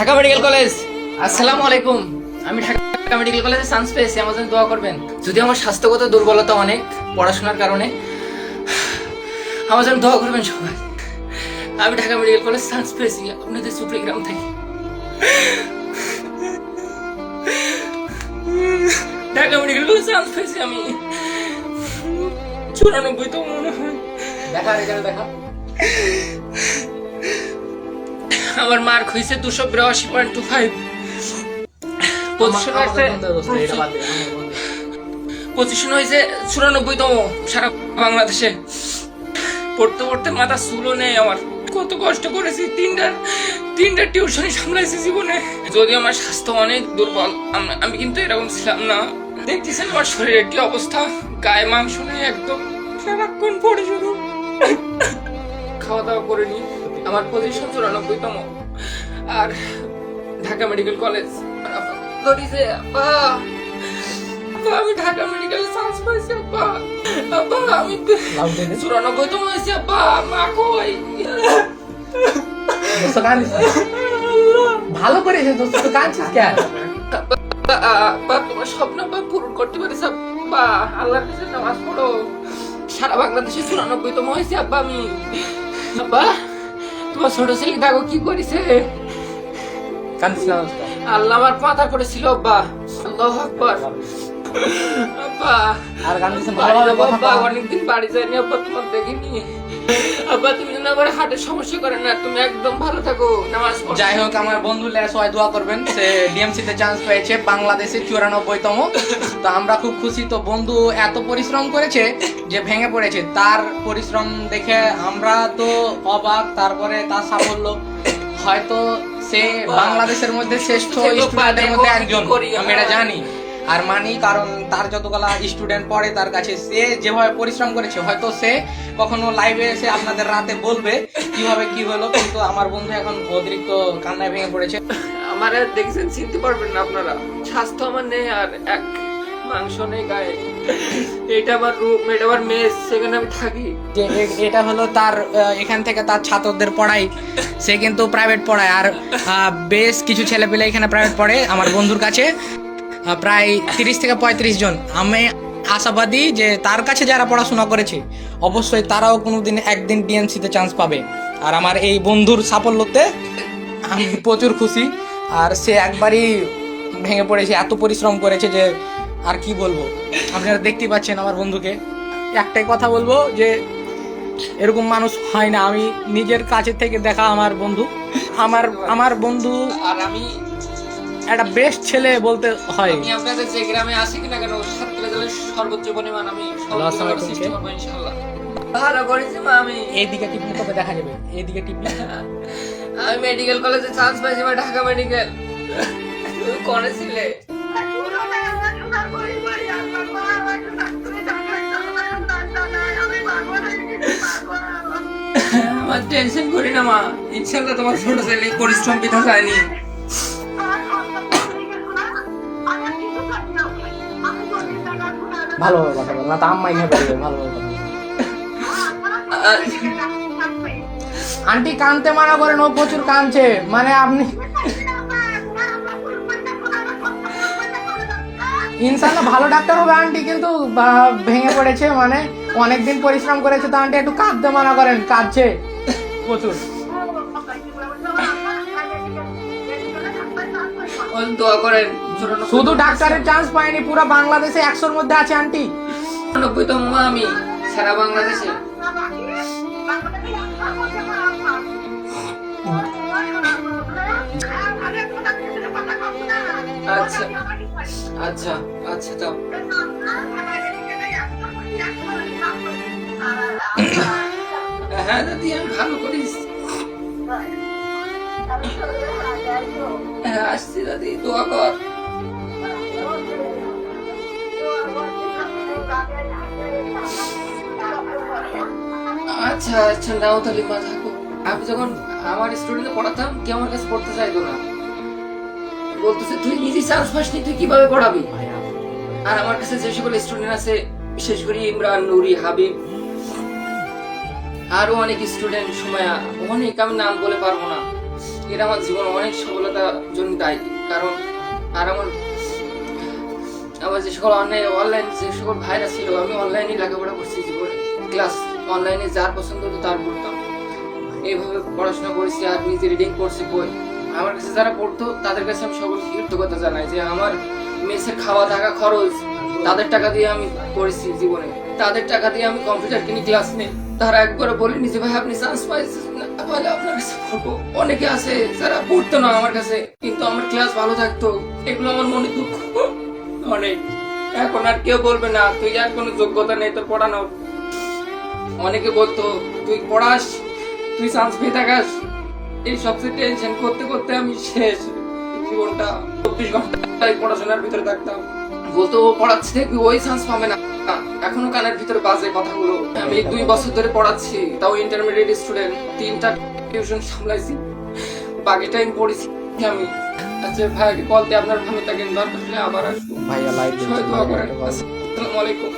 Dhaka medical college. আসসালামু আলাইকুম। আমি ঢাকা মেডিকেল কলেজে চান্স পেয়েছি, আমার জন্য দোয়া করবেন। যদি আমার স্বাস্থ্যগত দুর্বলতা অনেক পড়াশোনার কারণে। আমার জন্য দোয়া করবেন সবাই। আমি ঢাকা মেডিকেল কলেজ চান্স পেয়েছি, আপনাদের সুপ্রিগ্রাম থেকে। ঢাকা মেডিকেল কলেজ চান্স পেয়েছি আমি। চুরানব্বই তো মনে হয়। দেখা এখানে দেখা। আমার মার্ক হয়েছে দুশো বিরাশি পয়েন্ট টু ফাইভ পজিশন হয়েছে পজিশন হয়েছে। চুরানব্বইতম সারা বাংলাদেশে। পড়তে পড়তে মাথা চুলো নেই আমার। কত কষ্ট করেছি তিনটা তিনটা টিউশনই সামলাইছি জীবনে। যদি আমার স্বাস্থ্য অনেক দুর্বল আমি কিন্তু এরকম ছিলাম না। দেখতেছেন আমার শরীরের কি অবস্থা? গায়ে মাংস নেই একদম। সারাক্ষণ পড়ে শুধু। খাওয়া দাওয়া করিনি আমার পজিশন চুরানব্বইতম। আর ঢাকা মেডিকেল কলেজ। আব্বা আব্বা, আমি ঢাকা মেডিকেল চান্স পাইছি আব্বা আব্বা আমি চুরানব্বইতম হয়েছি আব্বা মা কই? ভালো দোস্ত তো কাঁদছিস কেন? আব্বা তোমার স্বপ্ন আব্বা পূরণ করতে পারিস আব্বা আল্লাহর কাছে নামাজ পড়ো। সারা বাংলাদেশে চুরানব্বইতম হয়েছে আব্বা আমি। আব্বা তোমার ছোট ছেলে দেখো কি করেছে? কাঁদছিস না আল্লাহ আমার মাথা করেছিল আব্বা। আল্লাহ আকবার। আব্বা। আর বল। অনেকদিন বাড়ি যায়নি আব্বা তোমার দেখিনি। আব্বা তুমি যেন আবার হার্টের সমস্যা করে না তুমি একদম ভালো থাকো নামাজ যাই হোক আমার বন্ধু লে সবাই দোয়া করবেন সে ডিএমসি তে চান্স পেয়েছে বাংলাদেশে চুরানব্বইতম। তো আমরা খুব খুশি তো বন্ধু এত পরিশ্রম করেছে যে ভেঙে পড়েছে তার পরিশ্রম দেখে আমরা তো অবাক তারপরে তার সাফল্য হয়তো সে বাংলাদেশের মধ্যে শ্রেষ্ঠ স্টুডেন্টের মধ্যে একজন আমি এটা হ্যাঁ। জানি। আর মানি কারণ তার যতগুলা স্টুডেন্ট পড়ে তার কাছে সে যেভাবে পরিশ্রম করেছে হয়তো সে কখনো লাইভে এসে আপনাদের রাতে বলবে কীভাবে কি হলো কিন্তু আমার বন্ধু এখন অতিরিক্ত কান্নায় ভেঙে পড়েছে। আমার দেখছেন চিনতে পারবেন না আপনারা। স্বাস্থ্য আমার নেই আর এক মাংস নেই গায়ে। এটা আমার রুম এটা আমার মেস সেখানে আমি থাকি। যে এটা হলো তার এখান থেকে তার ছাত্রদের পড়াই। সে কিন্তু প্রাইভেট পড়ায়। আর বেশ কিছু ছেলে পেলে এখানে প্রাইভেট পড়ে আমার বন্ধুর কাছে। প্রায় তিরিশ থেকে পঁয়ত্রিশ জন। আমি আশাবাদী যে তার কাছে যারা পড়াশোনা করেছে, অবশ্যই তারাও কোনো দিন একদিন ডিএনসিতে চান্স পাবে। আর আমার এই বন্ধুর সাফল্যতে আমি প্রচুর খুশি। আর সে একবারই ভেঙে পড়েছে, এত পরিশ্রম করেছে যে আর কি বলব। আপনারা দেখতেই পাচ্ছেন আমার বন্ধুকে। একটাই কথা বলব যে এরকম মানুষ হয় না। আমি নিজের কাছে থেকে দেখা আমার বন্ধু। আমার আমার বন্ধু আর আমি একটা বেস্ট ছেলে বলতে হয়। আমি আপনাদের যে গ্রামে আসি কিনা কেন সাতক্ষীরা জেলার সর্বোচ্চ পরিমাণ আমি সৃষ্টি করব ইনশাল্লাহ ভালো করেছি মা আমি। এইদিকে টিপলে তোকে দেখা যাবে? এইদিকে টিপলে আমি মেডিকেল কলেজে চান্স পাইছি বা ঢাকা মেডিকেল। তুমি কোনে ছিলে আমার টেনশন করি না মা। ইনশাল্লাহ তোমার ছোট ছেলে পরিশ্রম পিঠা যায়নি কথা না তো আম্মাই কথা আন্টি কানতে মানা করেন ও প্রচুর কানছে মানে আপনি ইনশাল্লাহ ভালো ডাক্তার হবে আন্টি, কিন্তু ভেঙে পড়েছে মানে অনেকদিন পরিশ্রম করেছে, তো আন্টি একটু কাঁদতে মানা করেন, কাঁদছে প্রচুর। দোয়া করেন শুধু ডাক্তারের চান্স পায়নি পুরো বাংলাদেশে একশোর মধ্যে আছে আন্টি নব্বইতম আমি সারা বাংলাদেশে। আচ্ছা আচ্ছা আচ্ছা যাও। হ্যাঁ দাদি আমি ভালো করিস। হ্যাঁ আসছি দাদি, দোয়া কর। আচ্ছা আচ্ছা নাও তাহলে মা, থাকো। আমি যখন আমার স্টুডেন্টে পড়াতাম, কেউ আমার কাছে পড়তে চাইতো না। বলতেছে, তুই নিজে চান্স পাসনি, তুই কীভাবে পড়াবি? আর আমার কাছে যে সকল স্টুডেন্ট আছে, বিশেষ করে ইমরান, নুরি, হাবিব, আরও অনেক স্টুডেন্ট সময় অনেক আমি নাম বলে পারব না। এরা আমার জীবন অনেক সফলতার জন্য দায়ী। কারণ আর আমার আমার যে সকল অনলাইন অনলাইন যে সকল ভাইরা ছিল, আমি অনলাইনে লেখাপড়া করছি জীবনে। ক্লাস অনলাইনে যার পছন্দ হতো তার পড়তাম। এইভাবে পড়াশোনা করেছি আর নিজে রিডিং করছি বই। আমার কাছে যারা পড়তো, তাদের কাছে আমি সকল কৃতজ্ঞতা জানাই যে আমার মেসের খাওয়া থাকা খরচ, তাদের টাকা দিয়ে আমি করেছি জীবনে। তাদের টাকা দিয়ে আমি কম্পিউটার কিনি ক্লাস নেই। তারা একবারে বলেনি যে, ভাই, আপনি চান্স পাইছেন। তাহলে আপনার কাছে অনেকে আছে যারা পড়তো না আমার কাছে, কিন্তু আমার ক্লাস ভালো থাকতো। এগুলো আমার মনে দুঃখ। অনেক এখন আর কেউ বলবে না, তুই আর কোনো যোগ্যতা নেই তোর পড়ানোর। অনেকে বলতো, তুই পড়াস, তুই চান্স পেয়ে থাকাস। এই সবচেয়ে টেনশন করতে করতে আমি শেষ। জীবনটা চব্বিশ ঘণ্টা পড়াশোনার ভিতরে থাকতাম। বলতো, ও পড়াচ্ছে দেখবি ওই চান্স পাবে না। এখনও কানের ভিতরে বাজে কথাগুলো। আমি দুই বছর ধরে পড়াচ্ছি তাও ইন্টারমিডিয়েট স্টুডেন্ট তিনটা টিউশন সামলাইছি বাকি টাইম পড়েছি আমি। আচ্ছা ভাই কল দিয়ে আপনার ভালো থাকেন দরকার হলে আবার আসব। ভাইয়া লাইভ আসসালামু আলাইকুম।